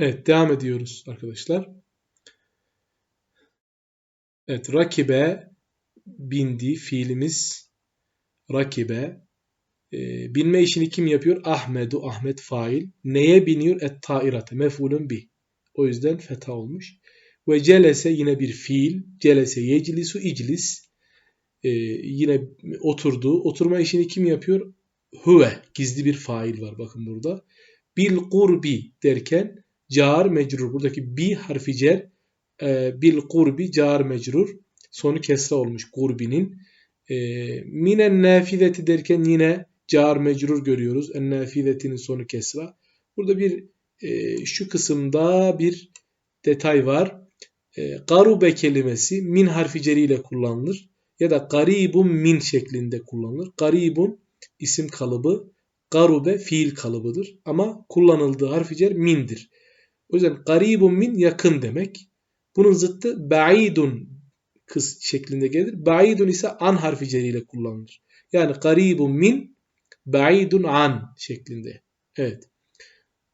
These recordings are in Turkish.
Evet devam ediyoruz arkadaşlar. Evet rakibe bindi fiilimiz rakibe. Ee, binme işini kim yapıyor? Ahmedu, Ahmet fail. Neye biniyor? Et tairate, mef'ulun bi. O yüzden feta olmuş. Ve celese yine bir fiil. Celese yeclisu iclis. Ee, yine oturdu. Oturma işini kim yapıyor? Huve. Gizli bir fail var bakın burada. Bil kurbi derken car mecrur. Buradaki bi harfi cer e, bil kurbi car mecrur. Sonu kesra olmuş kurbinin. E, minen nafileti derken yine car mecrur görüyoruz. En nafiletinin sonu kesra. Burada bir e, şu kısımda bir detay var. E, garube kelimesi min harfi ceriyle kullanılır. Ya da garibun min şeklinde kullanılır. Garibun isim kalıbı. Garube fiil kalıbıdır. Ama kullanıldığı harfi cer mindir. O yüzden garibun min yakın demek. Bunun zıttı ba'idun kız şeklinde gelir. Ba'idun ise an harfi ceriyle kullanılır. Yani garibun min ba'idun an şeklinde. Evet.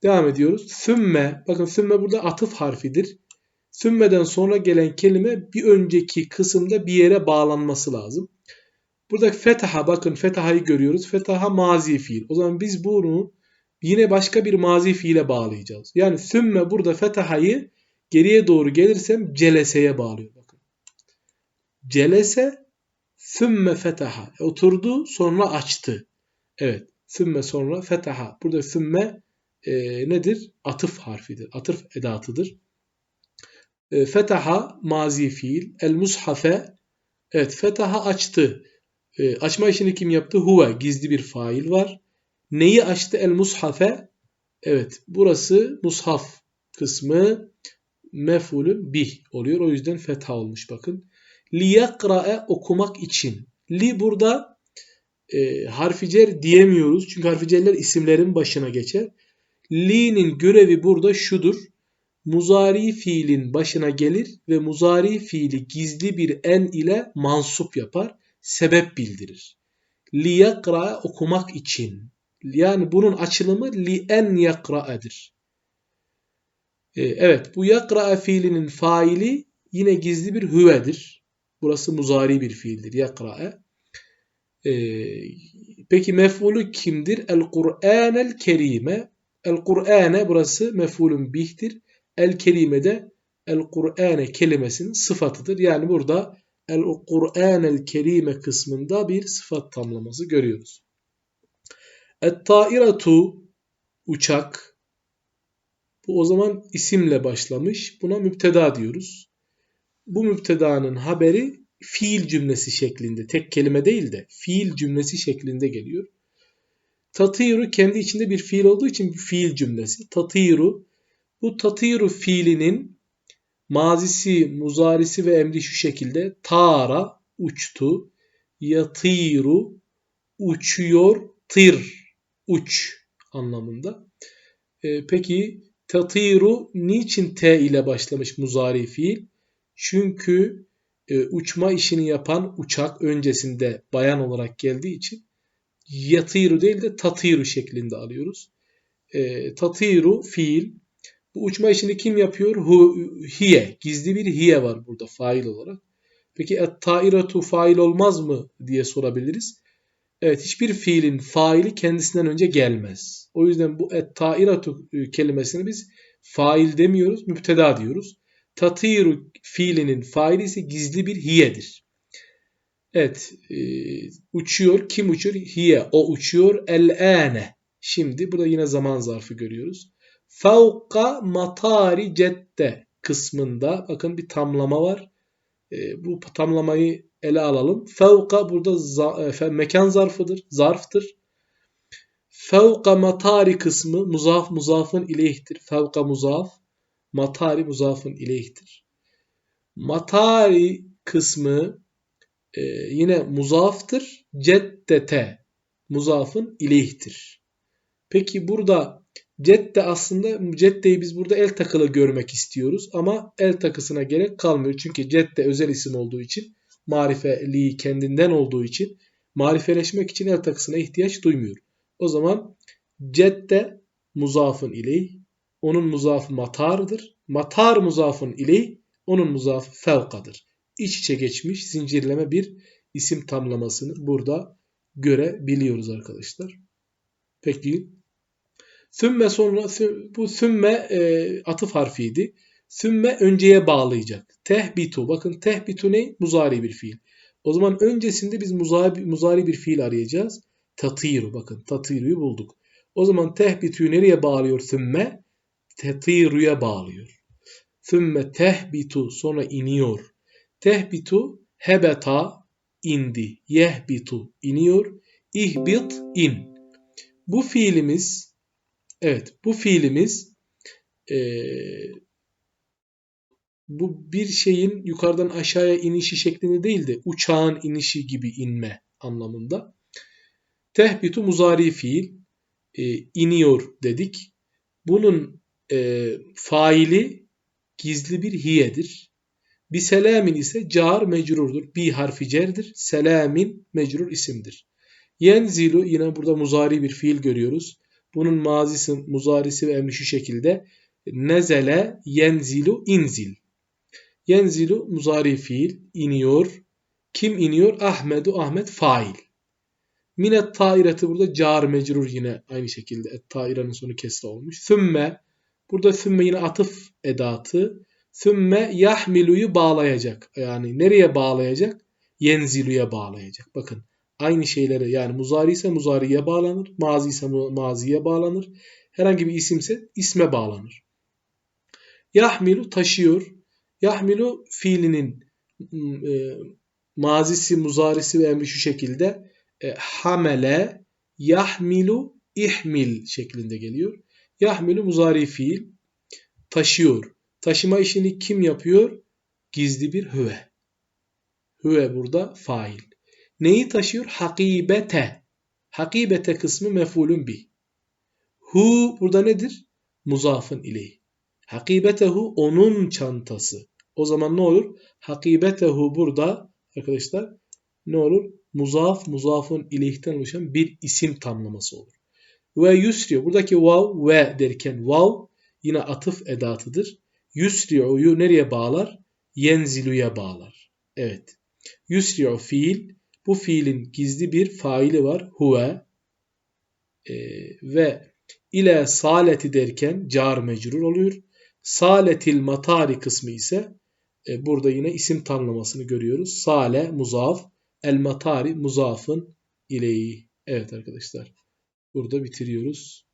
Devam ediyoruz. Sümme. Bakın sümme burada atıf harfidir. Sümmeden sonra gelen kelime bir önceki kısımda bir yere bağlanması lazım. Burada fetaha bakın fetahayı görüyoruz. Fetaha mazi fiil. O zaman biz bunu yine başka bir mazi fiile bağlayacağız. Yani sümme burada fetahayı geriye doğru gelirsem celeseye bağlıyor. Bakın. Celese sümme fetaha. Oturdu sonra açtı. Evet. Sümme sonra fetaha. Burada sümme e, nedir? Atıf harfidir. Atıf edatıdır. E, fetaha mazi fiil. El mushafe evet fetaha açtı. E, açma işini kim yaptı? Huve. Gizli bir fail var. Neyi açtı? El mushafe evet burası mushaf kısmı mef'ulün bih oluyor. O yüzden fetha olmuş bakın. Li yakra'e okumak için. Li burada e, harficer diyemiyoruz. Çünkü harficerler isimlerin başına geçer. Li'nin görevi burada şudur. Muzari fiilin başına gelir ve muzari fiili gizli bir en ile mansup yapar. Sebep bildirir. Li yakra okumak için. Yani bunun açılımı li en yakra'edir. Ee, evet bu yakra fiilinin faili yine gizli bir hüvedir. Burası muzari bir fiildir. Yakra'e. Ee, peki mef'ulü kimdir? El Kur'anel Kerime. El Kur'ane burası mef'ulün bihtir. El Kerime de El Kur'ane kelimesinin sıfatıdır. Yani burada El Kur'anel Kerime kısmında bir sıfat tamlaması görüyoruz. Et tairatu uçak. Bu o zaman isimle başlamış. Buna müpteda diyoruz. Bu müptedanın haberi fiil cümlesi şeklinde. Tek kelime değil de fiil cümlesi şeklinde geliyor. Tatiru kendi içinde bir fiil olduğu için bir fiil cümlesi. Tatiru. Bu tatiru fiilinin mazisi, muzarisi ve emri şu şekilde. Tara uçtu. Yatiru uçuyor. Tir uç anlamında. E, peki tatiru niçin T ile başlamış muzari fiil? Çünkü e, uçma işini yapan uçak öncesinde bayan olarak geldiği için yatiru değil de tatiru şeklinde alıyoruz. E, tatiru fiil. Bu uçma işini kim yapıyor? Hu, hiye. Gizli bir hiye var burada fail olarak. Peki et-tairatu fail olmaz mı diye sorabiliriz. Evet hiçbir fiilin faili kendisinden önce gelmez. O yüzden bu et-tairatu kelimesini biz fail demiyoruz, müpteda diyoruz. Tatiru fiilinin faili ise gizli bir hiyedir. Evet e, uçuyor. Kim uçuyor? Hiye. O uçuyor. El-ane. Şimdi burada yine zaman zarfı görüyoruz. Fevka matari cedde kısmında bakın bir tamlama var. E, bu tamlamayı ele alalım. Fevka burada za, e, mekan zarfıdır. Zarftır. Fevka matari kısmı muzaf muzafın ileyhtir. Fevka muzaf. Matari muzafın ileyhtir. Matari kısmı e, yine muzaftır. Ceddete muzafın ileyhtir. Peki burada cedde aslında ceddeyi biz burada el takılı görmek istiyoruz ama el takısına gerek kalmıyor. Çünkü cedde özel isim olduğu için marifeliği kendinden olduğu için marifeleşmek için el takısına ihtiyaç duymuyor. O zaman cedde muzafın ileyh onun muzafı matardır. Matar muzafın iley onun muzafı fevkadır. İç içe geçmiş zincirleme bir isim tamlamasını burada görebiliyoruz arkadaşlar. Peki. Sümme sonra bu sümme e, atıf harfiydi. Sümme önceye bağlayacak. Tehbitu. Bakın tehbitu ne? Muzari bir fiil. O zaman öncesinde biz muzari, muzari bir fiil arayacağız. Tatiru. Bakın tatiru'yu bulduk. O zaman tehbitu'yu nereye bağlıyor sümme? Tetiru'ya bağlıyor. Sümme tehbitu sonra iniyor. Tehbitu hebeta indi. Yehbitu iniyor. İhbit in. Bu fiilimiz evet bu fiilimiz e, bu bir şeyin yukarıdan aşağıya inişi şeklinde değil de uçağın inişi gibi inme anlamında. Tehbitu muzari fiil e, iniyor dedik. Bunun e, faili gizli bir hiyedir. Bir selamin ise car mecrurdur. Bir harfi cerdir. Selamin mecrur isimdir. Yenzilu yine burada muzari bir fiil görüyoruz. Bunun mazisi, muzarisi ve emri şu şekilde. Nezele yenzilu inzil. Yenzilu muzari fiil iniyor. Kim iniyor? Ahmedu Ahmet fail. Minet taireti burada car mecrur yine aynı şekilde. Et tairenin sonu kesra olmuş. Sümme burada sümme yine atıf edatı. Sümme yahmilu'yu bağlayacak. Yani nereye bağlayacak? Yenzilu'ya bağlayacak. Bakın aynı şeyleri yani muzari ise muzariye bağlanır. Mazi ise maziye bağlanır. Herhangi bir isimse isme bağlanır. Yahmilu taşıyor. Yahmilu fiilinin e, mazisi, muzarisi ve emri şu şekilde e, hamele, yahmilu, ihmil şeklinde geliyor. Yahmilu muzari fiil taşıyor. Taşıma işini kim yapıyor? Gizli bir hüve. Hüve burada fail. Neyi taşıyor? Hakibete. Hakibete kısmı mefulun bi. Hu burada nedir? Muzafın ileyh. Hakibetehu onun çantası. O zaman ne olur? Hakibetehu burada arkadaşlar ne olur? Muzaf, muzafın ileyhten oluşan bir isim tamlaması olur. Ve yusriyo. Buradaki vav ve derken vav yine atıf edatıdır. Yusri'u'yu nereye bağlar? Yenzilu'ya bağlar. Evet. Yusri'u fiil. Bu fiilin gizli bir faili var. Huve. Ee, ve ile saleti derken car mecrur oluyor. Saletil matari kısmı ise e, burada yine isim tanımlamasını görüyoruz. Sale muzaf, el matari muzafın ileyi. Evet arkadaşlar. Burada bitiriyoruz.